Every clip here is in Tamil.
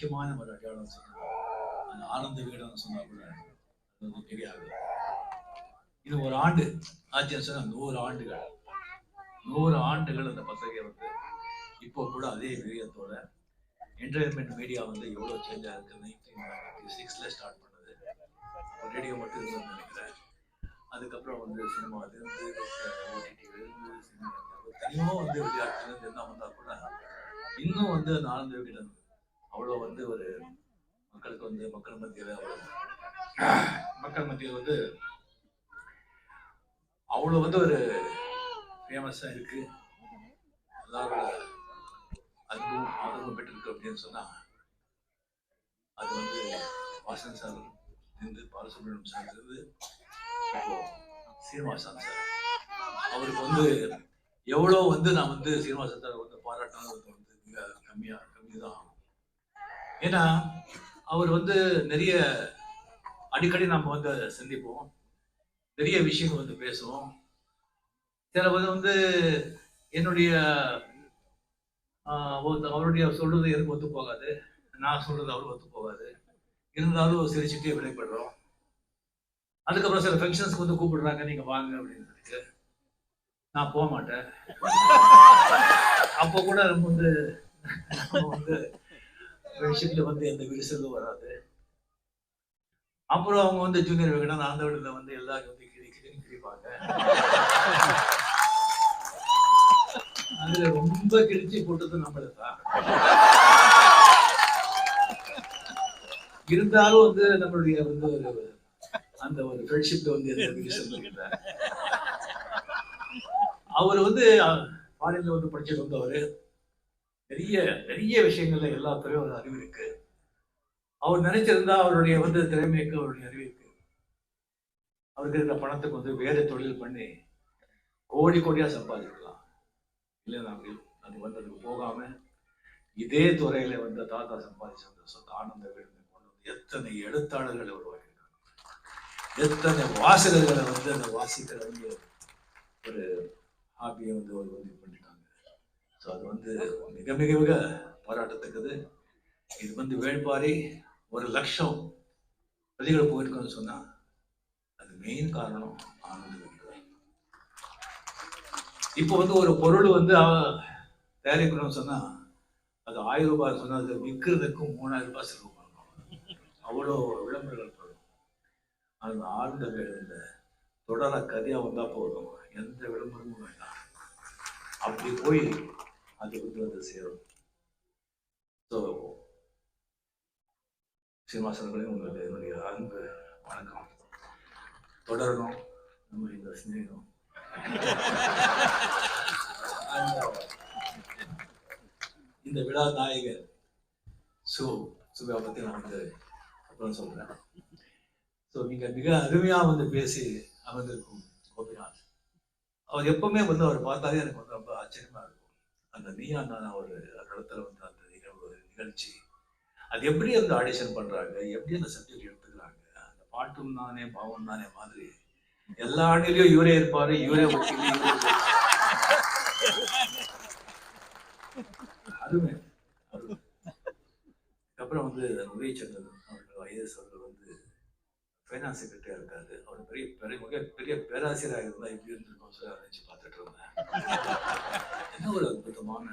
முக்கியமான ஒரு அடையாளம் சொன்னாங்க அந்த ஆனந்த வீடம்னு சொன்னா கூட அது வந்து இது ஒரு ஆண்டு ஆச்சுன்னு சொன்னா நூறு ஆண்டுகள். நூறு ஆண்டுகள் அந்த பத்திரிகை வந்து இப்போ கூட அதே வீரியத்தோட என்டர்டைன்மெண்ட் மீடியா வந்து எவ்வளோ சேஞ்ச் ஆயிருக்கு நைன்டீன் நைன்டி சிக்ஸில் ஸ்டார்ட் பண்ணது ரேடியோ மட்டும் இருந்ததுன்னு நினைக்கிறேன். அதுக்கப்புறம் வந்து சினிமா அது வந்து சினிமா தனியாக வந்து விளையாட்டுலேருந்து என்ன வந்தால் கூட இன்னும் வந்து அந்த ஆனந்த விகடன் அவ்வளோ வந்து ஒரு மக்களுக்கு வந்து மக்கள் மத்தியில் அவ்வளோ மக்கள் மத்தியில் வந்து அவ்வளோ வந்து ஒரு ஃபேமஸாக இருக்கு. எல்லாரோட அன்பும் ஆதரவும் பெற்றிருக்கு அப்படின்னு சொன்னால் அது வந்து வாசன் சார் இருந்து பாலசுப்ரமணியம் சார் இருந்து சீனிவாசன் சார் அவருக்கு வந்து எவ்வளோ வந்து நான் வந்து சீனிவாசன் சார் வந்து பாராட்டினது வந்து மிக கம்மியாக கம்மி தான் ஏன்னா அவர் வந்து நிறைய அடிக்கடி நம்ம வந்து சந்திப்போம். நிறைய விஷயங்கள் வந்து பேசுவோம். சில வந்து வந்து என்னுடைய அவருடைய சொல்றது எனக்கு ஒத்து போகாது. நான் சொல்றது அவருக்கு ஒத்து போகாது. இருந்தாலும் சிரிச்சுட்டே வெளிப்படுறோம் அதுக்கப்புறம் சில ஃபங்க்ஷன்ஸ்க்கு வந்து கூப்பிடுறாங்க நீங்க வாங்க அப்படின்னு நான் போக மாட்டேன். அப்போ கூட நம்ம வந்து நம்ம வந்து ஃப்ரெண்ட்ஷிப்ல வந்து எந்த விரிசலும் வராது. அப்புறம் அவங்க வந்து ஜூனியர் விகடன் அந்த விடல வந்து எல்லாரும் வந்து கிளி கிளின்னு கிழிப்பாங்க. அதுல ரொம்ப கிழிச்சு போட்டது நம்மள தான். இருந்தாலும் வந்து நம்மளுடைய வந்து ஒரு அந்த ஒரு ஃப்ரெண்ட்ஷிப்ல வந்து எந்த விரிசலும் அவர் வந்து ஃபாரின்ல வந்து படிச்சுட்டு வந்தவர். நிறைய நிறைய விஷயங்கள்ல எல்லாத்துலயும் ஒரு அறிவு இருக்கு. அவர் நினைச்சிருந்தா அவருடைய வந்து திறமைக்கு அவருடைய அறிவுக்கு அவருக்கு இருக்கிற பணத்துக்கு வந்து வேற தொழில் பண்ணி கோடி கோடியா சம்பாதிக்கலாம். இல்லை நாங்கள் அது வந்து அதுக்கு போகாம இதே துறையில வந்து தாத்தா சம்பாதிச்ச சொந்த ஆனந்த விருது கொண்டு வந்து எத்தனை எழுத்தாளர்களை உருவாக்கியிருக்காங்க. எத்தனை வாசகர்களை வந்து அந்த வாசிக்கிற வந்து ஒரு ஹாபியை வந்து ஒரு வந்து பண்ணிட்டாங்க ஸோ அது வந்து மிக மிக மிக பாராட்டத்தக்கது. இது வந்து வேள்பாரி ஒரு லட்சம் பிரதிகள் போயிருக்கோன்னு சொன்னால் அது மெயின் காரணம் ஆனந்த இப்போ வந்து ஒரு பொருள் வந்து தயாரிக்கணும்னு சொன்னால் அது ஆயிரம் ரூபாய் சொன்னால் அது விற்கிறதுக்கும் மூணாயிரம் ரூபாய் செலவு பண்ணணும். அவ்வளோ விளம்பரங்கள் பண்ணணும் அது ஆழ்ந்த வேலையில் தொடர கதையாக வந்தால் போதும். எந்த விளம்பரமும் வேண்டாம். அப்படி போய் அது வந்து வந்து சேரும். ஸோ சீனிவாசன்களையும் உங்களுக்கு என்னுடைய அன்பு வணக்கம். தொடரணும். நம்ம இந்த சிநேகம். இந்த விழா நாயகர் சு சுபா பற்றி நான் வந்து அப்புறம் சொல்றேன். ஸோ நீங்கள் மிக அருமையாக வந்து பேசி அமர்ந்திருக்கும் கோபிநாத். அவர் எப்பவுமே வந்து அவர் பார்த்தாலே எனக்கு வந்து ரொம்ப ஆச்சரியமா இருக்கும் அந்த நீயா நானா ஒரு இடத்துல வந்து அந்த நிகழ்வு நிகழ்ச்சி. அது எப்படி அந்த ஆடிஷன் பண்றாங்க? எப்படி அந்த சப்ஜெக்ட் எடுத்துக்கிறாங்க? அந்த பாட்டும் தானே பாவம் தானே மாதிரி. எல்லா ஆண்டிலையும் இவரே இருப்பாரு இவரே அருமை அப்புறம் வந்து உதயச்சந்திரன் அவர்கள் ஐஎஸ் அவர்கள் வந்து ஃபைனான்ஸ் செக்ரட்டரியாக இருக்காரு. பெரிய பெரிய மிக பெரிய பேராசிரியராக இருந்தால் எப்படி இருந்திருக்கும் சொல்லி நினச்சி பார்த்துட்டு இருந்தேன். என்ன ஒரு அற்புதமான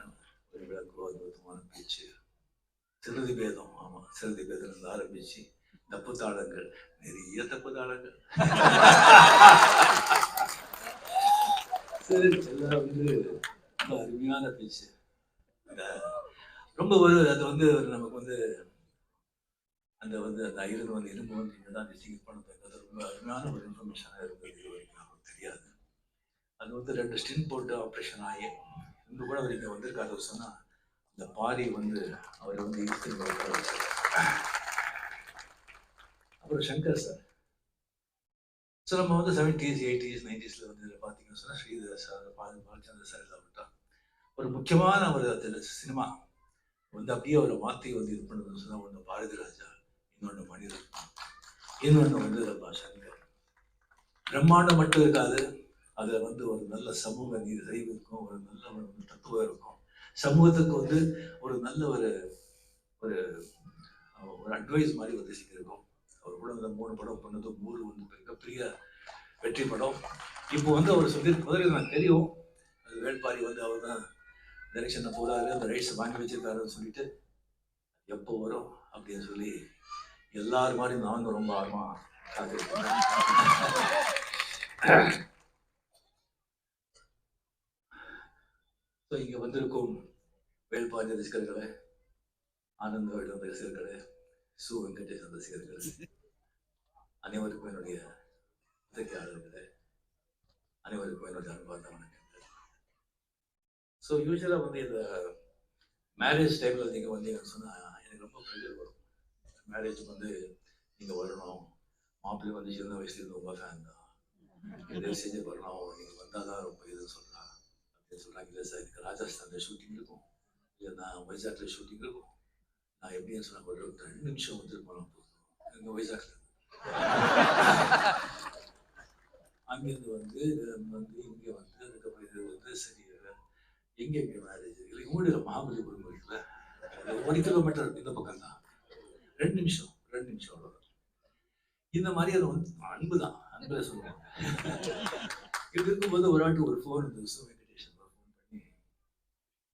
ஒரு விளக்கு அற்புதமான பேச்சு. சிறுதி பேதம் ஆமாம் சிறுதி பேதம் இருந்து ஆரம்பிச்சு தப்பு தாளங்கள் நிறைய தப்பு தாளங்கள். சரி எல்லாம் வந்து ரொம்ப அருமையான பேச்சு. அந்த ரொம்ப ஒரு அது வந்து நமக்கு வந்து அந்த வந்து அந்த ஐரன் வந்து இரும்பு வந்து இங்கே தான் டிஸ்ட்ரிக்ட் பண்ணது அருமையான ஒரு இன்ஃபர்மேஷனாக இருந்தது இது வரைக்கும் நமக்கு தெரியாது. அது வந்து ரெண்டு ஸ்டின் போட்டு ஆப்ரேஷன் ஆகி இன்னும் கூட அவர் இங்கே வந்திருக்காரு. சொன்னால் இந்த பாரி வந்து அவர் வந்து இழுத்து அப்புறம் சங்கர் சார். ஸோ நம்ம வந்து செவன்டீஸ் எயிட்டிஸ் நைன்டிஸில் வந்து இதில் பார்த்தீங்கன்னு சொன்னால் ஸ்ரீதர் சார் பால் பாலச்சந்திர சார் இல்லாவிட்டா ஒரு முக்கியமான ஒரு அதில் சினிமா. வந்து அப்படியே அவரை மாற்றி வந்து இது பண்ணுறதுன்னு சொன்னால் ஒன்று பாரதி ராஜா இன்னொன்று மணிரத்னம். இன்னொன்று வந்து நம்ம சங்கர். பிரம்மாண்டம் மட்டும் இருக்காது. அதில் வந்து ஒரு நல்ல சமூக நீதி தயவு இருக்கும் ஒரு நல்ல ஒரு தத்துவம் இருக்கும். சமூகத்துக்கு வந்து ஒரு நல்ல ஒரு ஒரு ஒரு அட்வைஸ் மாதிரி வந்து இருக்கும் அவர் கூட இந்த மூணு படம் பண்ணது மூணு வந்து மிகப்பெரிய வெற்றி படம். இப்போ வந்து அவர் சொல்லியிருக்க முதலில் நான் தெரியும். அது வேட்பாரி வந்து அவர் தான் டைரக்ஷனை போகிறாரு அந்த ரைட்ஸ் வாங்கி வச்சிருக்காருன்னு சொல்லிட்டு எப்போ வரும் அப்படின்னு சொல்லி எல்லாரும் மாதிரி நானும் ரொம்ப ஆர்வமா காத்திருக்கேன் ஸோ இங்கே வந்திருக்கும் வேல்பாண்டி ரசிகர்களே ஆனந்த வேடம் ரசிகர்களே சு வெங்கடேசன் ரசிகர்களே அனைவருக்கும் என்னுடைய இசைக்காளர்களே அனைவருக்கும் என்னுடைய அன்பார்ந்த வணக்கங்கள். ஸோ யூஸ்வலாக வந்து இந்த மேரேஜ் டைமில் நீங்கள் வந்தீங்கன்னு சொன்னால் எனக்கு ரொம்ப ப்ரெஷர் வரும். மேரேஜ் வந்து நீங்கள் வரணும். மாப்பிள்ளை வந்து சின்ன வயசுலேருந்து ரொம்ப ஃபேன் தான். தயவு செஞ்சு வரணும். நீங்கள் வந்தால் தான் ரொம்ப இது சொல்லலாம். அப்படின்னு சொல்கிறாங்க இல்லை சார் எனக்கு ராஜஸ்தானில் ஷூட்டிங் இருக்கும். இல்லை நான் வைசாக்கில் ஷூட்டிங் இருக்கும். நான் எப்படின்னு சொன்னால் ஒரு ரெண்டு நிமிஷம் வந்து போனால் போதும். எங்கள் வைசாக்கில் அங்கேருந்து வந்து வந்து இங்கே வந்து அதுக்கப்புறம் இது வந்து சரி எங்கே எங்கே மேரேஜ் இல்லை ஊழியர் மகாபலிபுரம் இருக்குல்ல? ஒரு கிலோமீட்டர் இந்த பக்கம் தான் ரெண்டு நிமிஷம் ரெண்டு நிமிஷம் அவ்வளோதான் இந்த மாதிரி அது வந்து அன்பு தான் அன்பு சொல்லுவாங்க இது இருக்கும்போது ஒரு ஆட்டு ஒரு ஃபோன் இருந்துச்சு வெங்கடேஷன் ஃபோன் பண்ணி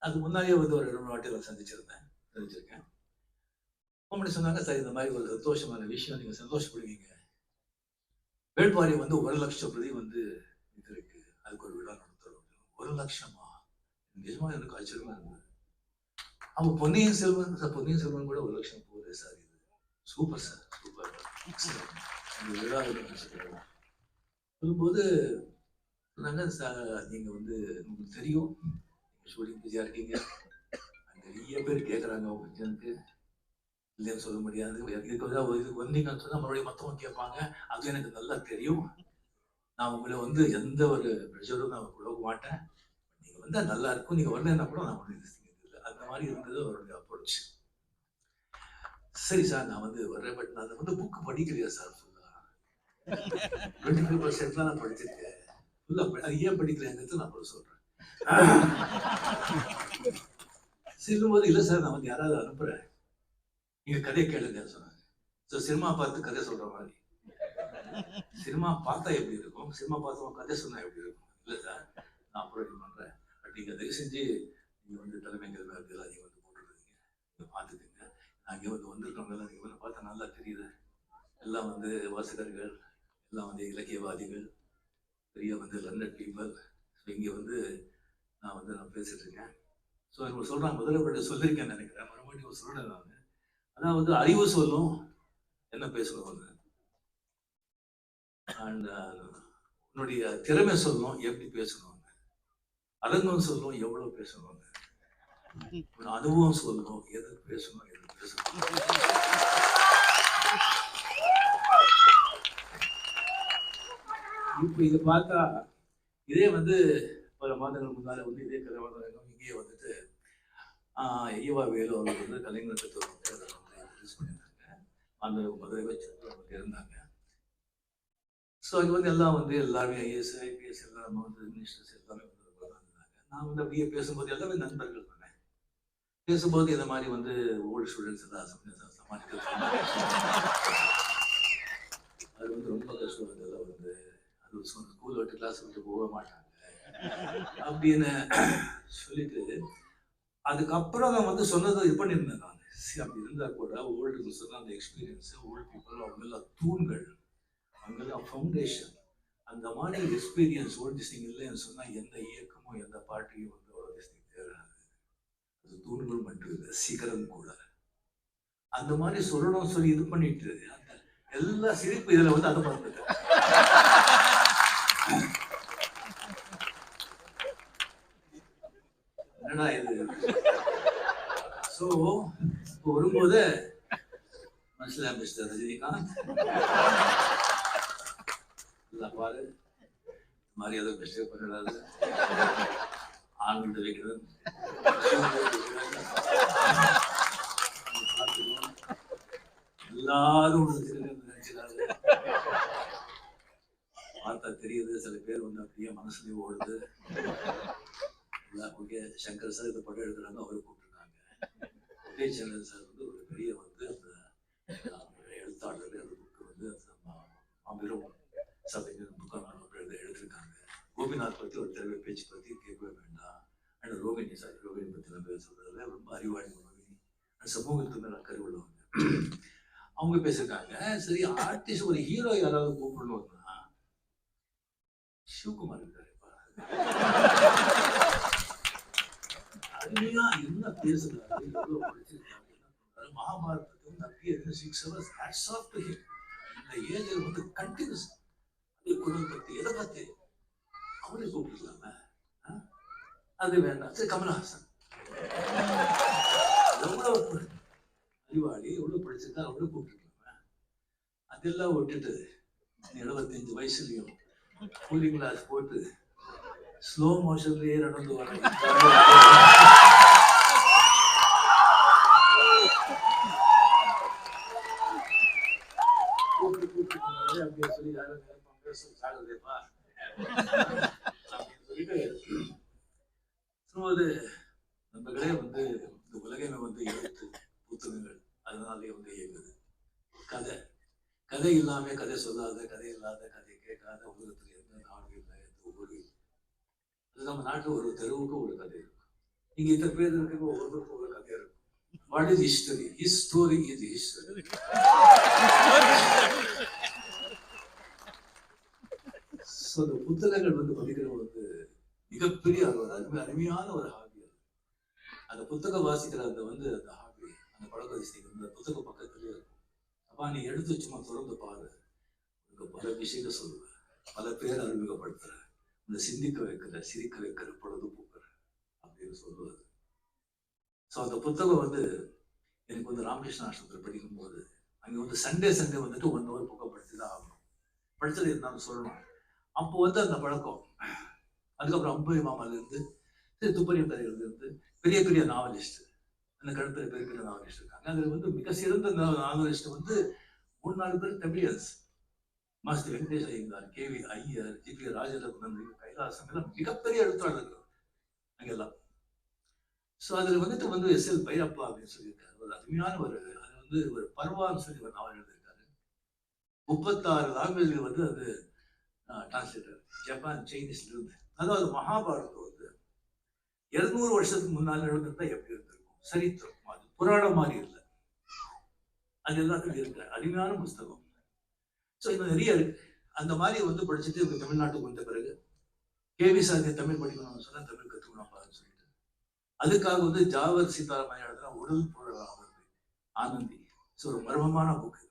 அது முன்னாடியே வந்து ஒரு ரெண்டு மூணு வாட்டி நான் சந்திச்சிருந்தேன் சந்திச்சிருக்கேன் ஃபோன் சொன்னாங்க சார் இந்த மாதிரி ஒரு சந்தோஷமான விஷயம் நீங்கள் சந்தோஷப்படுவீங்க. வேட்பாரி வந்து ஒரு லட்சம் பிரதி வந்து இது இருக்கு அதுக்கு ஒரு விழா நடத்துறோம். ஒரு லட்சமா? நிஜமா எனக்கு ஆச்சரியமா இருந்தது. அவன் பொன்னியின் செல்வன் சார் பொன்னியின் செல்வன் கூட ஒரு லட்சம் போகுது சார். சூப்பர் சார் சூப்பர் இந்த விழா சொல்லும்போது சொன்னாங்க சார் நீங்கள் வந்து உங்களுக்கு தெரியும். நீங்கள் ஷூட்டிங் பிஸியாக இருக்கீங்க. நிறைய பேர் கேட்குறாங்க உங்க எனக்கு இல்லைன்னு சொல்ல முடியாது. இதுக்கு வந்து இதுக்கு வந்தீங்கன்னு சொன்னால் மறுபடியும் மற்றவங்க கேட்பாங்க. அது எனக்கு நல்லா தெரியும். நான் உங்களை வந்து எந்த ஒரு ப்ரெஷரும் நான் கொடுக்க மாட்டேன் நீங்கள் வந்தால் நல்லா இருக்கும். நீங்கள் வரலன்னா கூட நான் ஒன்றும் இல்லை. அந்த மாதிரி இருந்தது அவருடைய அப்ரோச் சரி சார் நான் வந்து வர்றேன் பட் நான் வந்து புக் படிக்கலையா சார் ஃபுல்லாக டுவெண்ட்டி ஃபைவ் பர்சன்ட் தான் நான் படிச்சிருக்கேன். ஃபுல்லாக ஏன் படிக்கலைங்கிறது நான் அப்புறம் சொல்கிறேன் செல்லும்போது இல்லை சார் நான் வந்து யாராவது அனுப்புகிறேன் நீங்கள் கதையை கேளுங்கன்னு சொன்னாங்க. ஸோ சினிமா பார்த்து கதை சொல்கிற மாதிரி. சினிமா பார்த்தா எப்படி இருக்கும்? சினிமா பார்த்தவங்க கதை சொன்னா எப்படி இருக்கும்? இல்லை சார் நான் அப்புறம் இது பண்ணுறேன் பட் நீங்கள் தயவு செஞ்சு நீங்கள் வந்து இதெல்லாம் நீங்கள் வந்து போட்டுருக்கீங்க நீங்கள் பார்த்துக்குங்க. அங்கே வந்து வந்திருக்கவங்க எல்லாம் நீங்கள் பார்த்தா நல்லா தெரியுது. எல்லாம் வந்து வாசகர்கள் எல்லாம் வந்து இலக்கியவாதிகள் பெரிய வந்து லண்டன் பீப்பிள் ஸோ இங்கே வந்து நான் வந்து நான் பேசிட்டு இருக்கேன். ஸோ இவங்க சொல்கிறாங்க முதல்ல ஒரு சொல்லியிருக்கேன்னு நினைக்கிறேன். மறுபடியும் சொல்கிறேன் நான். அதாவது அறிவு சொல்லும் என்ன uh, பேசணும் வந்து? அண்ட் உன்னுடைய திறமை சொல்லணும் எப்படி பேசணும் அரங்கம் சொல்லணும் எவ்வளோ பேசணும் ஒரு அனுபவம் சொல்லணும் எது பேசணும் எது பேசணும்? இப்போ இதை பார்த்தா இதே வந்து பல மாதங்கள் முன்னால் வந்து இதே கதாபாத்திரம் இங்கேயே வந்துட்டு ஆஹ் ஈவா வேலு அவர்கள் வந்து கலைஞர் பெற்றோர் ரிலீஸ் பண்ணியிருந்தாங்க. அந்த மதுரை வச்சு அவங்க இருந்தாங்க. ஸோ அங்கே வந்து எல்லாம் வந்து எல்லாருமே ஐஏஎஸ் ஐபிஎஸ் எல்லாம் நம்ம வந்து மினிஸ்டர்ஸ் எல்லாமே வந்து இருந்தாங்க. நான் வந்து அப்படியே பேசும்போது எல்லாமே நண்பர்கள் பேசும்போது இந்த மாதிரி வந்து ஓல்டு ஸ்டூடெண்ட்ஸ் எல்லாம் சம- அது வந்து ரொம்ப கஷ்டம். அதெல்லாம் வந்து அது ஸ்கூல் விட்டு கிளாஸ் விட்டு போக மாட்டாங்க. அப்படின்னு சொல்லிட்டு அதுக்கப்புறம் நான் வந்து சொன்னதை இது பண்ணியிருந்தேன் நான். சரி, அப்படி இருந்தால் கூட ஓல்டு சொன்ன அந்த எக்ஸ்பீரியன்ஸ் ஓல்டு பீப்புள் அவங்கெல்லாம் தூண்கள் அவங்கெல்லாம் ஃபவுண்டேஷன் அந்த மாதிரி எக்ஸ்பீரியன்ஸ் ஓல்டு டிஸ்டிங் இல்லைன்னு சொன்னால் எந்த இயக்கமும் எந்த பார்ட்டியும் வந்து ஒரு டிஸ்டிங் தேராது அது தூண்கள் மட்டும் இல்லை சிகரம் கூட. அந்த மாதிரி சொல்லணும் சொல்லி இது பண்ணிட்டு அந்த எல்லா சிரிப்பு இதில் வந்து அதை பார்த்துட்டேன் என்னடா இது? ஸோ இப்போ வரும்போது மனசில் மிஸ்டர் ரஜினிகாந்த். இல்லை பாரு. இந்த மாதிரி எதுவும் மிஸ்டேக் பண்ணிடாது ஆண்கள் வைக்கிறது எல்லாரும் நினைச்சுறாரு பார்த்தா தெரியுது சில பேர் வந்து அப்படியே மனசுலயே ஓடுது. ஓகே சங்கர் சார் இந்த படம் எடுக்கிறாங்க அவரை கூப்பிட்டுருக்காங்க. ஓகே சங்கர் சார் வந்து ஒரு பெரிய வந்து அந்த எழுத்தாளர் அந்த புக்கு வந்து மாபெரும் சபைங்கிற புக்காக எழுதியிருக்காங்க கோபிநாத் பற்றி ஒரு தெளிவு பேச்சு பற்றி கேட்கவே வேண்டும். அண்ட் ரோகிணி சாரி ரோகிணி பத்தி பேச சொல்கிறதுல ரொம்ப அறிவாளி ரோகிணி அண்ட் சமூகத்துக்கு மேல அக்கறை உள்ளவங்க. அவங்க பேசியிருக்காங்க சரி ஆர்டிஸ்ட் ஒரு ஹீரோ யாராவது கூப்பிடணும்னா சிவகுமார் இருக்காருப்பா அருமையா என்ன பேசுறாரு? எவ்வளவு மகாபாரதத்தை வந்து அப்படியே six hours hats off to him இந்த வந்து கண்டினியூஸ் எதை அது வேண்டாம். சரி கமல்ஹாசன். எவ்வளவு அறிவாளி எவ்வளவு படிச்சிருக்கா அவ்வளவு கூப்பிட்டுருக்கலாம அதெல்லாம் விட்டுட்டு எழுபத்தஞ்சு வயசுலயும் கூலிங் கிளாஸ் போட்டு ஸ்லோ மோஷன்லயே நடந்து வர. கூப்பிட்டு கூப்பிட்டு அப்படியே சொல்லி யாரும் நேரமா பேச சாகுதேப்பா அப்படின்னு சொல்லிட்டு சொல்லும்போது நண்பர்களே வந்து இந்த உலகமே வந்து எழுத்து புத்தகங்கள். அதனாலே வந்து இயங்குது. கதை. கதை இல்லாம கதை சொல்லாத கதை இல்லாத கதை கேட்காத உலகத்துல எந்த நாடு இல்லை எந்த ஊர் அது நம்ம நாட்டுல ஒரு தெருவுக்கு ஒரு கதை இருக்கும். இங்க இத்தனை பேர் இருக்க ஒவ்வொருத்தருக்கும் ஒரு கதை இருக்கும். What is history his story is history so அந்த புத்தகங்கள் வந்து படிக்கிறது வந்து மிகப்பெரிய ஒரு அருமை அருமையான ஒரு ஹாபி அது. அந்த புத்தகம் வாசிக்கிற அந்த வந்து அந்த ஹாபி அந்த பழக்க விஷயம் அந்த புத்தக பக்கத்துலயே இருக்கும். அப்பா நீ எடுத்து சும்மா திறந்து பாரு. உனக்கு பல விஷயங்கள் சொல்லுவ பல பேர் அறிமுகப்படுத்துற. இந்த சிந்திக்க வைக்கிற சிரிக்க வைக்கிற பொழுது போக்குற அப்படின்னு சொல்லுவார் ஸோ அந்த புத்தகம் வந்து எனக்கு வந்து ராமகிருஷ்ண ஆசிரமத்தில் படிக்கும்போது அங்கே வந்து சண்டே சண்டே வந்துட்டு ஒன் ஹவர் புக்கை தான் ஆகணும். படிச்சது இருந்தாலும் சொல்லணும். அப்போ வந்து அந்த பழக்கம் அதுக்கப்புறம் அம்புரி மாமால இருந்து சரி துப்பறியும் இருந்து பெரிய பெரிய நாவலிஸ்ட் அந்த கடத்துல பெரிய பெரிய நாவலிஸ்ட் இருக்காங்க. அதுல வந்து மிக சிறந்த நாவலிஸ்ட் வந்து மூணு நாலு பேர் Tamilians master Venkatesh Iyengar K V Iyer G P Rajaratnam Kailasam எல்லாம் மிகப்பெரிய எழுத்தாளர்கள் அங்கெல்லாம். ஸோ அதில் வந்துட்டு வந்து எஸ் எல் பைரப்பா அப்படின்னு சொல்லியிருக்காரு. ஒரு அருமையான ஒரு அது வந்து ஒரு பர்வான்னு சொல்லி ஒரு நாவல் எழுதியிருக்காரு. முப்பத்தாறு லாங்குவேஜ்ல வந்து அது டிரான்ஸ்லேட்டர் ஜப்பான் சைனீஸ்ல இருந்து அதாவது மகாபாரதம் வந்து இருநூறு வருஷத்துக்கு முன்னால் எழுந்திருந்தா எப்படி இருந்திருக்கும் சரித்திரம் அது புராணம் மாதிரி இல்லை அது எல்லாத்துக்கும் இருக்கு அருமையான புஸ்தகம் ஸோ இன்னும் நிறைய இருக்கு அந்த மாதிரி வந்து படிச்சுட்டு இப்போ தமிழ்நாட்டுக்கு வந்த பிறகு கேவி சாதி தமிழ் படிக்கணும்னு சொன்னா தமிழ் கற்றுக்கணும்னு சொல்லிட்டு அதுக்காக வந்து ஜாவர் சீதாராமன் எழுதுனா உடல் புழல் ஆவது ஆனந்தி ஸோ ஒரு மர்மமான புக்கு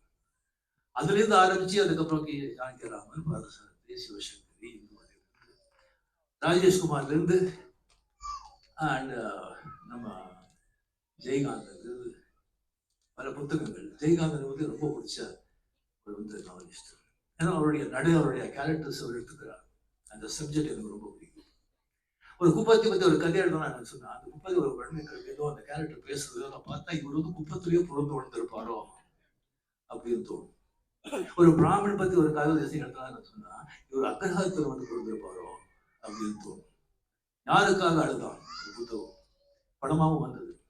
அதுல இருந்து ஆரம்பிச்சு அதுக்கப்புறம் கி ஜானகிராமன் பாரதசாரதி சிவசங்கரி இந்த மாதிரி இருந்து அண்ட் uh, நம்ம ஜெயகாந்தன் பல புத்தகங்கள். ஜெயகாந்தன் வந்து ரொம்ப பிடிச்ச ஒரு வந்து நாவலிஸ்ட் ஏன்னா அவருடைய நடை அவருடைய கேரக்டர்ஸ் அவர் எடுத்துக்கிறார். அந்த சப்ஜெக்ட் எனக்கு ரொம்ப பிடிக்கும். ஒரு குப்பத்தை பற்றி ஒரு கதை எழுதணும் சொன்னேன்? அந்த குப்பத்தை ஒரு குழந்தை ஏதோ அந்த கேரக்டர் பேசுறதோ நான் பார்த்தா இவர் வந்து குப்பத்திலேயே புறந்து வளர்ந்துருப்பாரோ அப்படின்னு தோணும். ஒரு பிராமணன் பத்தி ஒரு கதை தேசியம் எழுதலாம்னு சொன்னா இவர் அக்ரஹாரத்தில் வந்து கொடுத்துருப்பாரோ அப்படின்னு தோணும். யாருக்காக அழுதான்? புத்தகம். படமாவும் வந்தது.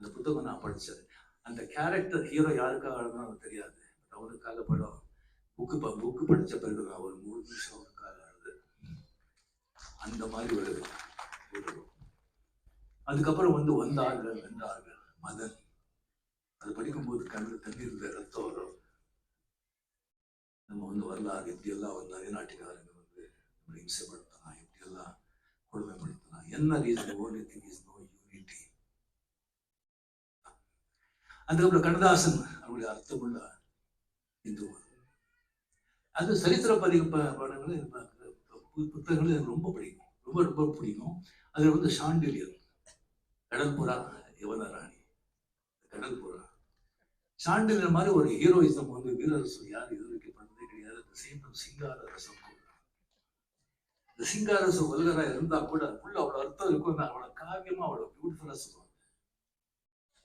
அந்த புத்தகம் நான் படித்தேன் அந்த கேரக்டர் ஹீரோ யாருக்காக அழுதான் எனக்கு தெரியாது. பட் அவனுக்காக படம். புக்கு ப புக்கு படிச்ச பிறகு நான் ஒரு மூணு நிமிஷம் அவனுக்காக அழுது. அந்த மாதிரி ஒரு புத்தகம். அதுக்கப்புறம் வந்து வந்தார்கள் வென்றார்கள். மதன். அது படிக்கும்போது கண்ணில் தண்ணீர் ரத்தம் வரும். நம்ம வந்து வரலாறு எப்படியெல்லாம் வந்து அயல்நாட்டுக்காரங்க வந்து நம்மளை இம்சைப்படுத்தலாம் எப்படியெல்லாம் கொடுமைப்படுத்தலாம் என்ன reason only thing is no unity அதுக்கப்புறம் கண்ணதாசன் அவருடைய அர்த்தமுள்ள இந்து அது சரித்திர பதிவு ப- படங்கள் எனக்கு புத்தகங்கள் எனக்கு ரொம்ப பிடிக்கும். ரொம்ப ரொம்ப பிடிக்கும். அதில் வந்து ஷாண்டிலியன் கடல்புறா யுவனராணி கடல்புரா சாண்டிலியன் மாதிரி ஒரு ஹீரோயிசம் வந்து வீரரசு யார் இது சேர்ந்தும் சிங்கார ரசம் இந்த சிங்கார ரசம் வல்கரா இருந்தா கூட அதுக்குள்ள அவ்வளவு அர்த்தம் இருக்கும் அவ்வளவு காவியமா அவ்வளவு பியூட்டிஃபுல்லா சொல்லுவாங்க.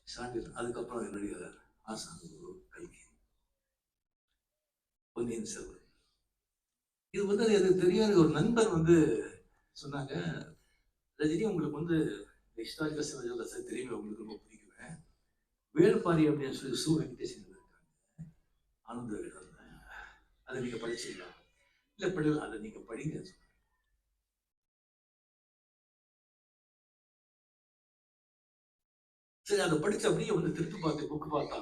சாண்டில் அதுக்கப்புறம் என்னுடைய ஆசான் குரு கல்கி. பொன்னியின் செல்வன். இது வந்து எனக்கு தெரியாத. ஒரு நண்பர் வந்து சொன்னாங்க ரஜினி உங்களுக்கு வந்து ஹிஸ்டாரிக்கல் சிவஜோகசை தெரியுமே உங்களுக்கு ரொம்ப பிடிக்குமே. வேள்பாரி அப்படின்னு சொல்லி சு வெங்கடேசன் இருக்காங்க ஆனந்த விகடன் அதை நீங்க படிச்சீங்களா இல்ல படிக்கல அதை நீங்க படிங்க சரி அதை படிச்சு அப்படியே வந்து திருப்பி பார்த்து புக்கு பார்த்தா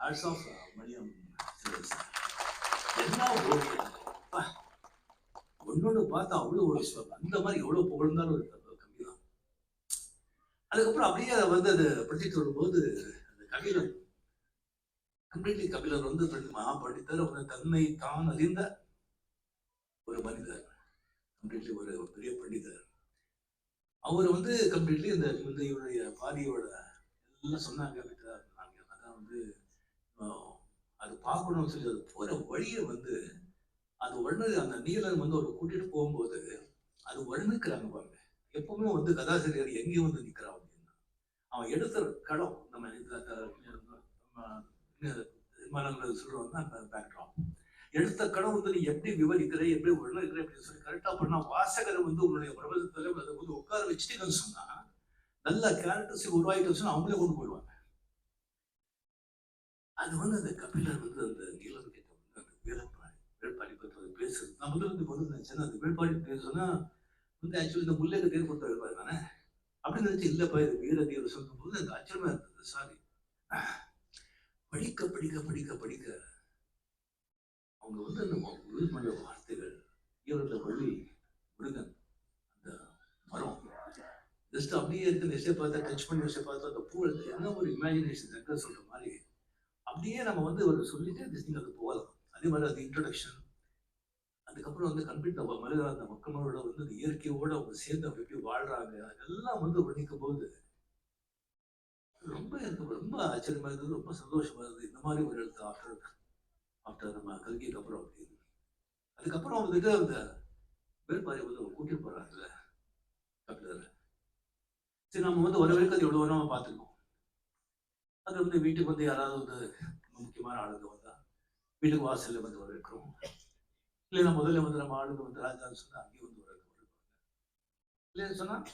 ஹேட்ஸ் ஆஃப் மரியம் என்ன ஓவியம்? ஒன்னொன்று பார்த்தா அவ்வளோ ஒரு அந்த மாதிரி எவ்வளோ புகழ்ந்தாலும் ஒரு கம்மி தான் அதுக்கப்புறம் அப்படியே அதை வந்து அதை படிச்சுட்டு வரும்போது அந்த கவிதை கம்ப்ளீட்லி கபிலர் வந்து பண்டி- மகா பண்டிதர் அவர் தன்னை தான் அறிந்த ஒரு மனிதர். கம்ப்ளீட்லி ஒரு ஒரு பெரிய பண்டிதர். அவர் வந்து கம்ப்ளீட்லி இந்த இந்த இவருடைய பாரியோட எல்லாம் சொன்னாங்க வீட்டுல இருந்தாங்க அதான் வந்து அது பார்க்கணும்னு சொல்லி அது போற வழியை வந்து அது உடனே அந்த நீலன் வந்து அவர் கூட்டிட்டு போகும்போது அது வர்ணிக்கிறாங்க பாருங்க. எப்பவுமே வந்து கதாசிரியர் எங்கேயும் வந்து நிற்கிறான் அப்படின்னா அவன் எடுத்த களம் நம்ம நம்ம விமானங்கள் சொல்லுவாங்க அந்த பேக்ட்ராப் எடுத்த கடவுள் வந்து நீ எப்படி விவரிக்கிற எப்படி வர்ணிக்கிற அப்படின்னு சொல்லி கரெக்டாக பண்ணா வாசகரை வந்து உன்னுடைய பிரபலத்துல அதை வந்து உட்கார வச்சுட்டீங்கன்னு சொன்னா நல்ல கேரக்டர்ஸ் உருவாக்கிட்டு அவங்களே கொண்டு போயிடுவாங்க. அது வந்து அந்த கபிலர் வந்து அந்த நீலம் கிட்ட வந்து அந்த வேலைப்பாடி வேள்பாடி பற்றி பேசுறது. நான் முதல்ல வந்து கொண்டு நினைச்சேன் அந்த வேட்பாடி பேசுனா வந்து ஆக்சுவலி இந்த முல்லைக்கு பேர் கொடுத்த வேள்பாடி தானே? அப்படின்னு நினைச்சு இல்லைப்பா இது வீர தீர சொல்லும் போது எனக்கு ஆச்சரியமா இருந்தது. சாரி படிக்க படிக்க படிக்க படிக்க. அவங்க வந்து அந்த யூஸ் பண்ற வார்த்தைகள் ஈரத்தில் பள்ளி முருகன் அந்த மரம் ஜஸ்ட் அப்படியே இருக்கு நெக்ஸ்டே பார்த்தா டச் பண்ணி நெக்ஸ்டே பார்த்தா அந்த பூ என்ன ஒரு இமேஜினேஷன் தக்க சொல்ற மாதிரி அப்படியே நம்ம வந்து ஒரு சொல்லிட்டு திஸ்டிங் அது போகலாம். அதே மாதிரி அது இன்ட்ரடக்ஷன் அதுக்கப்புறம் வந்து கம்ப்ளீட் நம்ம மனித அந்த மக்களோட வந்து அந்த இயற்கையோட அவங்க சேர்ந்து அவங்க எப்படி வாழ்றாங்க. அதெல்லாம் வந்து வர்ணிக்கும் போது ரொம்ப எனக்கு ரொம்ப ஆச்சரியமாக இருந்தது ரொம்ப சந்தோஷமாக இருந்தது. இந்த மாதிரி ஒரு எழுத்து ஆஃப்டர் ஆஃப்டர் நம்ம கல்கிக்கு அப்புறம் அப்படின்னு அதுக்கப்புறம் வந்துட்டு அந்த வேட்பாரி வந்து அவங்க கூட்டிட்டு போறாங்கல்ல கபிலர் சரி நம்ம வந்து ஒரு வரைக்கும் அது எவ்வளோ நம்ம பார்த்துக்கணும் அது வந்து வீட்டுக்கு வந்து யாராவது வந்து ரொம்ப முக்கியமான ஆளுங்க வந்தா வீட்டுக்கு வாசலில் வந்து வரவேற்கிறோம் இல்லைன்னா முதல்ல வந்து நம்ம ஆளுங்க வந்து ராஜான்னு சொன்னால் அங்கேயும் வந்து வரவேற்க இல்லைன்னு சொன்னால்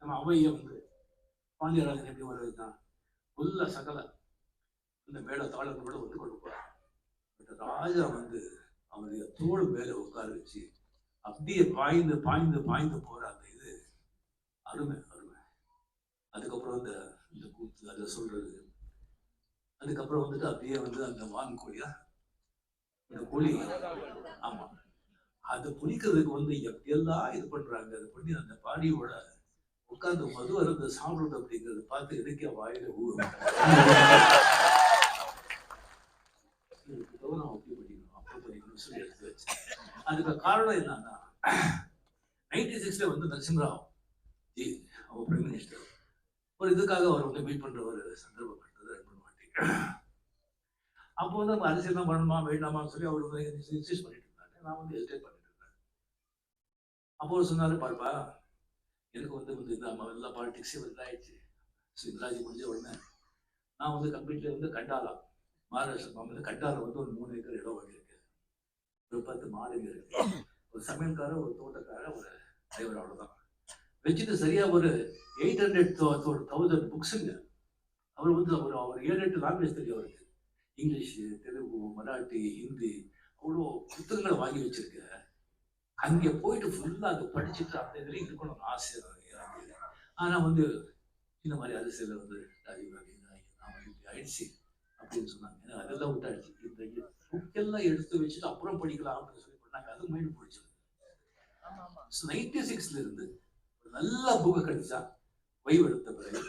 நம்ம அவையை வந்து பாண்டியராஜன் எப்படி வருவதுதான் உள்ள சகல இந்த மேல தாளங்களோட வந்து கொண்டு போறான். பட் ராஜா வந்து அவனுடைய தோல் மேலே உட்கார வச்சு அப்படியே பாய்ந்து பாய்ந்து பாய்ந்து போற அந்த இது. அருமை அருமை. அதுக்கப்புறம் அந்த இந்த கூத்து அதை சொல்றது. அதுக்கப்புறம் வந்துட்டு அப்படியே வந்து அந்த வான் கோழியா இந்த கோழி. ஆமா. அது புளிக்கிறதுக்கு வந்து எப்படியெல்லாம் இது பண்றாங்க அது பண்ணி அந்த பாடியோட உட்காந்து மது அருந்து சாப்பிடுறது அப்படிங்கிறது பார்த்து எனக்கே வாயில ஊறும். இதுக்கு அப்படி படிக்கணும் அப்போ படிக்கணும்னு சொல்லி எடுத்து வச்சேன். அதுக்கு காரணம் என்னன்னா நைன்டி சிக்ஸ்ல வந்து நரசிம்மராவ். ஜி அவர் பிரைம் மினிஸ்டர் ஒரு இதுக்காக அவர் வந்து மீட் பண்ற ஒரு சந்தர்ப்பம் கிடைத்தது ரெண்டு வாட்டி அப்போ வந்து நம்ம அரசியல் தான் பண்ணணுமா வேண்டாமான்னு சொல்லி அவர் வந்து இன்சிஸ்ட் பண்ணிட்டு இருந்தாங்க நான் வந்து ஹெசிடேட் பண்ணிட்டு இருந்தேன். அப்போ அவர் சொன்னாரு பாருப்பா எனக்கு வந்து வந்து இந்த எல்லா பாலிடிக்ஸே இதாகிடுச்சு ஸோ இந்திராஜி முடிஞ்ச உடனே நான் வந்து கம்ப்ளீட்ல வந்து கண்டாலா மகாராஷ்டிரா மாநில கட்டால வந்து ஒரு மூணு ஏக்கர் இடம் வாங்கியிருக்கு ஒரு பத்து மாடுங்க இருக்கு. ஒரு சமையல்காரர் ஒரு தோட்டக்காரர் ஒரு டிரைவர் அவ்வளோதான் வச்சுட்டு சரியா ஒரு எயிட் ஹண்ட்ரட் தௌசண்ட் புக்ஸுங்க அவர் வந்து அவர் அவர் ஏழு எட்டு லாங்குவேஜ் தெரியும் அவருக்கு. இங்கிலீஷ் தெலுங்கு மராட்டி ஹிந்தி அவ்வளோ புத்தகங்களை வாங்கி வச்சிருக்க. அங்கே போயிட்டு ஃபுல்லாக அங்கே படிச்சுட்டு அந்த இதுலையும் இருக்கணும்னு ஆசை எனக்கு. ஆனால் வந்து இந்த மாதிரி அரசியல் வந்து ராஜீவ் காந்தி நான் வந்து இப்படி ஆயிடுச்சு அப்படின்னு சொன்னாங்க. அதெல்லாம் விட்டாச்சு. இந்த புக்கெல்லாம் எடுத்து வச்சுட்டு அப்புறம் படிக்கலாம் அப்படின்னு சொல்லி பண்ணாங்க. அது மைண்ட் பிடிச்சது நைன்டி சிக்ஸ்ல இருந்து ஒரு நல்ல புக்கு கிடைச்சா வைவ் எடுத்த பிறகு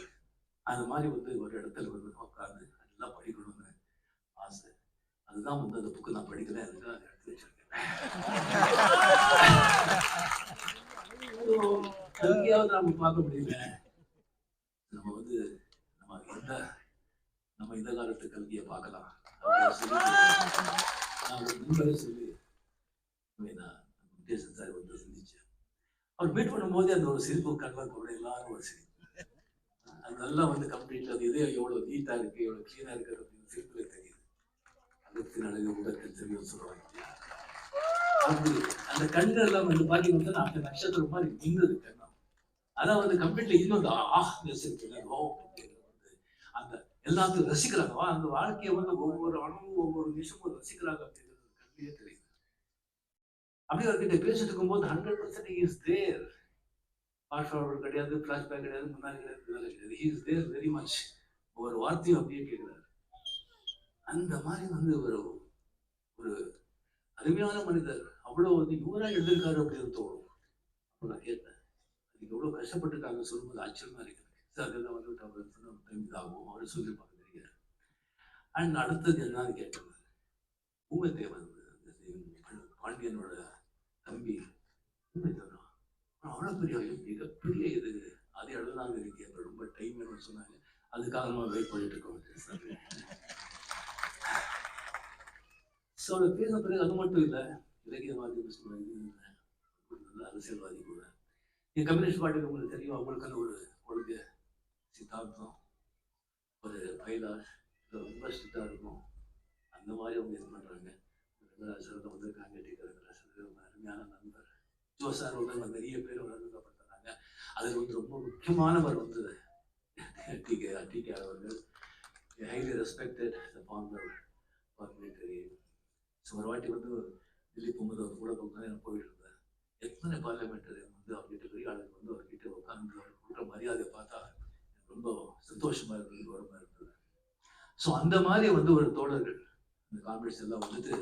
அது மாதிரி வந்து ஒரு இடத்துல வந்து உட்காந்து நல்லா படிக்கணும்னு ஆசை. அதுதான் வந்து அந்த புக்கு நான் படிக்கிறேன். அதுதான் எடுத்து வச்சிருக்கேன். எங்கேயாவது நாம பார்க்க முடியல நம்ம வந்து நம்ம எந்த நம்ம இந்த காலத்து கல்வியை பார்க்கலாம். அப்படின்னு சொல்லி நான் ஒரு நண்பரே சொல்லி நான் முருகேசன் சார் வந்து சிந்திச்சேன் அவர் மீட் பண்ணும்போது அந்த ஒரு சிரிப்பு கண்ணில் கூட எல்லாரும் ஒரு சிரிப்பு. அதெல்லாம் வந்து கம்ப்ளீட் அது இதே எவ்வளவு நீட்டா இருக்கு எவ்வளவு கிளீனா இருக்கு அப்படின்னு சிரிப்புல தெரியுது. அகத்தின் அழகு உடற்கல் தெரியும் சொல்லுவாங்க அப்படி அந்த கண்கள் எல்லாம் வந்து பாத்தீங்கன்னா அந்த நட்சத்திரம் மாதிரி மின்னுது கண்ணம் அதான் வந்து கம்ப்ளீட்ல இன்னும் அந்த ஆஹ்னஸ் இருக்குல்ல வந்து அந்த எல்லாத்தையும் ரசிக்கிறாங்க. அந்த வாழ்க்கையை வந்து ஒவ்வொரு அணுவும் ஒவ்வொரு நிமிஷமும் ரசிக்கிறாங்க அப்படிங்கிறது அப்படியே தெரியுது. அப்படி அவர்கிட்ட பேசிட்டு இருக்கும்போது hundred percent is there fast forward கிடையாது ஃப்ளாஷ்பேக் கிடையாது முன்னாடி கிடையாது இஸ் தேர் வெரி மச் ஒவ்வொரு வார்த்தையும் அப்படியே கேட்குறாரு. அந்த மாதிரி வந்து ஒரு ஒரு அருமையான மனிதர். அவ்வளோ வந்து இவராக எழுதியிருக்காரு அப்படின்னு தோணும். நான் கேட்டேன் நீங்கள் எவ்வளோ கஷ்டப்பட்டுருக்காங்க சொல்லும்போது ஆச்சரியமா இருக்குது. சார் அதெல்லாம் வந்து அவர் சொன்ன இதாகும் அவர் சொல்லியிருப்பாங்க தெரியாது அண்ட் அடுத்தது என்னன்னு கேட்டவர் ஊமத்தேவன் பாண்டியனோட தம்பி ஊமத்தேவன் அவ்வளோ பெரிய மிகப்பெரிய இது அது எழுதலாங்க இருக்கு. ரொம்ப டைம் வேணும்னு சொன்னாங்க. அதுக்காக நம்ம வெயிட் பண்ணிட்டு இருக்கோம். ஸோ அவர் பேச பிறகு அது மட்டும் இல்லை இலக்கியவாதி நல்ல அரசியல்வாதி கூட. என் கம்யூனிஸ்ட் பார்ட்டிக்கு உங்களுக்கு தெரியும் அவங்களுக்கான ஒரு ஒழுங்கு சித்தாந்தம். ஒரு பைலாஸ் ரொம்ப ஸ்ட்ரிக்டாக இருக்கும். அந்த மாதிரி அவங்க இது பண்ணுறாங்க ரங்கராஜர் வந்திருக்காங்க டி அருமையான நண்பர். ஜோ சார் வந்து நிறைய பேர் வளர்ந்துக்கப்பட்டாங்க அதில் வந்து ரொம்ப முக்கியமானவர் வந்து டி கே டி கே அவர்கள். Highly respected former parliamentary so ஒரு வாட்டி வந்து டெல்லி போகும்போது அவர் கூட போகும்போது எனக்கு போயிட்டு எத்தனை பார்லிமெண்டரி வந்து அவர்கிட்ட பெரிய ஆளுக்கு வந்து அவர்கிட்ட உட்காந்து அவர் கொடுக்குற மரியாதையை பார்த்தா ரொம்ப சந்தோஷமா இருந்தது கௌரவமா இருந்தது. ஸோ அந்த மாதிரி வந்து ஒரு தோழர்கள் இந்த காம்பினேஷன் எல்லாம் வந்துட்டு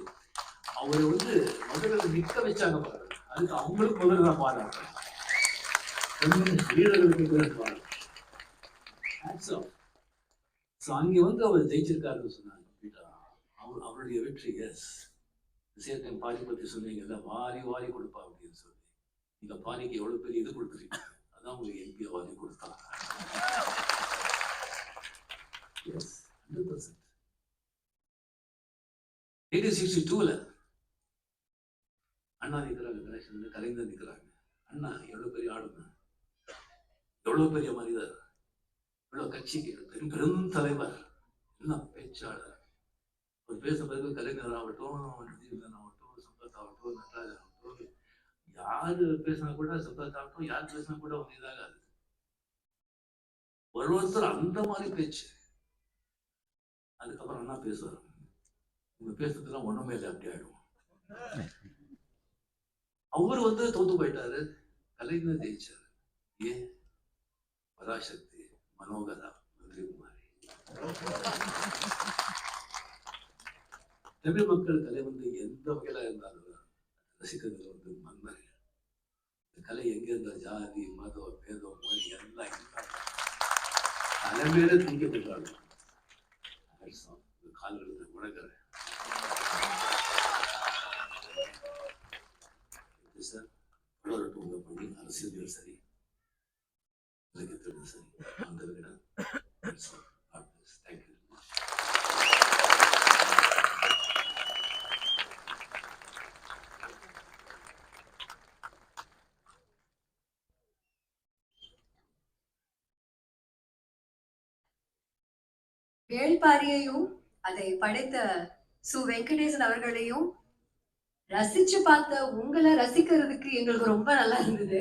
அவரை வந்து முதல்ல நிற்க வச்சாங்க பாருங்க. அதுக்கு அவங்களுக்கு முதல்ல தான் பாராட்டுறேன் கம்யூனிஸ்ட் வீரர்களுக்கு கூட ஸோ அங்கே வந்து அவர் ஜெயிச்சிருக்காருன்னு சொன்னாங்க. அவர் அவருடைய வெற்றி எஸ் சேர் பாரி பற்றி சொன்னீங்கல்ல வாரி வாரி கொடுப்பா அப்படின்னு சொல்லி நீங்க பாரிக்கு எவ்வளவு பெரிய இது கொடுக்குறீங்க? அதான் உங்களுக்கு எம்பி வாரி கொடுத்தாங்க yes hundred percent eighteen sixty டூவில் அண்ணா நிற்கிறாங்க கலெக்ஷன் கலைஞர் நிற்கிறாங்க அண்ணா எவ்வளவு பெரிய ஆளுங்க? எவ்வளவு பெரிய மனிதர்? எவ்வளவு கட்சிக்கு பெரும் தலைவர். என்ன பேச்சாளர்? அவர் பேசுறதுக்கு கலைஞர் ஆகட்டும் நிதியுதன் ஆகட்டும் சம்பத் ஆகட்டும் நடராஜன் ஆகட்டும் யாரு பேசினா கூட சம்பத் ஆகட்டும் யார் பேசினா கூட அவங்க இதாகாது. ஒரு ஒருத்தர் அந்த மாதிரி பேச்சு. அதுக்கப்புறம் என்ன பேசுவார். உங்க பேசுறதுலாம் ஒண்ணுமே இல்லை அப்படி ஆயிடும். அவர் வந்து தோத்து போயிட்டாரு. கலைஞர் ஜெயிச்சாரு. ஏன்? பராசக்தி மனோகரா மந்திரிகுமாரி. தமிழ் மக்கள் கலை வந்து எந்த வகையில இருந்தாலும் ரசிக்கிறது வந்து மன்னர்கள். இந்த கலை எங்க இருந்தால் ஜாதி மதம் பேதம் மொழி எல்லாம் தலைமையில திங்கப்பட்டாலும் கால்கள் முழக்கிறேன் சார் வளரட்டும் பண்ணி அரசியல் சரி இலக்கியத்திலும் சரி அந்த விட தேங்க்யூ வேள்பாரியையும் அதை படைத்த சு வெங்கடேசன் அவர்களையும் ரசிச்சு பார்த்த உங்களை ரசிக்கிறதுக்கு எங்களுக்கு ரொம்ப நல்லா இருந்தது.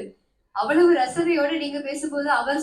அவ்வளவு ரசனையோட நீங்க பேசும்போது அவர்